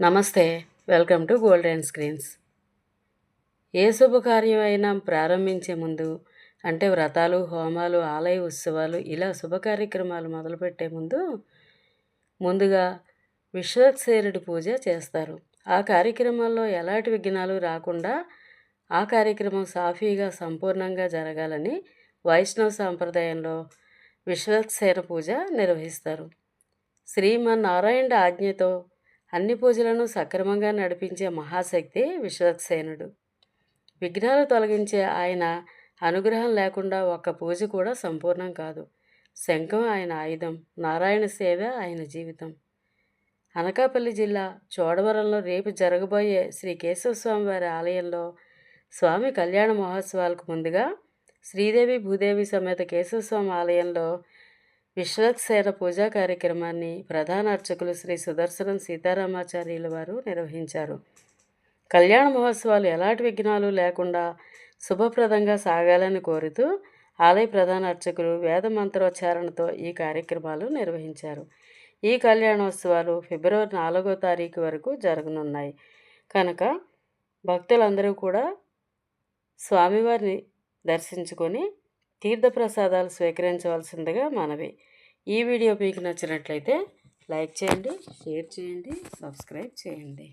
నమస్తే welcome to golden screens. ఏ శుభకార్యం అయినా ప్రారంభించే ముందు అంటే వ్రతాలు హోమాలు ఆలయ ఉత్సవాలు ఇలా శుభ కార్యక్రమాలు మొదలుపెట్టే ముందు ముందుగా విశ్వక్సేరుడి పూజ చేస్తారు. ఆ కార్యక్రమాల్లో ఎలాంటి విఘ్నాలు రాకుండా ఆ కార్యక్రమం సాఫీగా సంపూర్ణంగా జరగాలని వైష్ణవ సాంప్రదాయంలో విశ్వక్సేన పూజ నిర్వహిస్తారు. శ్రీమన్నారాయణ ఆజ్ఞతో అన్ని పూజలను సక్రమంగా నడిపించే మహాశక్తి విశ్వక్సేనుడు విఘ్నాలు తొలగించే ఆయన అనుగ్రహం లేకుండా ఒక్క పూజ కూడా సంపూర్ణం కాదు. శంఖం ఆయన ఆయుధం నారాయణ సేవ ఆయన జీవితం. అనకాపల్లి జిల్లా చోడవరంలో రేపు జరగబోయే శ్రీ కేశవస్వామి వారి ఆలయంలో స్వామి కళ్యాణ మహోత్సవాలకు ముందుగా శ్రీదేవి భూదేవి సమేత కేశవస్వామి ఆలయంలో విశ్వక్సేన పూజా కార్యక్రమాన్ని ప్రధాన అర్చకులు శ్రీ సుదర్శనం సీతారామాచార్యుల వారు నిర్వహించారు. కళ్యాణ మహోత్సవాలు ఎలాంటి విఘ్నాలు లేకుండా శుభప్రదంగా సాగాలని కోరుతూ ఆలయ ప్రధాన అర్చకులు వేద మంత్రోచ్చారణతో ఈ కార్యక్రమాలు నిర్వహించారు. ఈ కళ్యాణోత్సవాలు ఫిబ్రవరి నాలుగో తారీఖు వరకు జరగనున్నాయి. కనుక భక్తులందరూ కూడా స్వామివారిని దర్శించుకొని తీర్థప్రసాదాలు స్వీకరించవలసిందిగా మనవి. ఈ వీడియో మీకు నచ్చినట్లయితే లైక్ చేయండి షేర్ చేయండి సబ్స్క్రైబ్ చేయండి.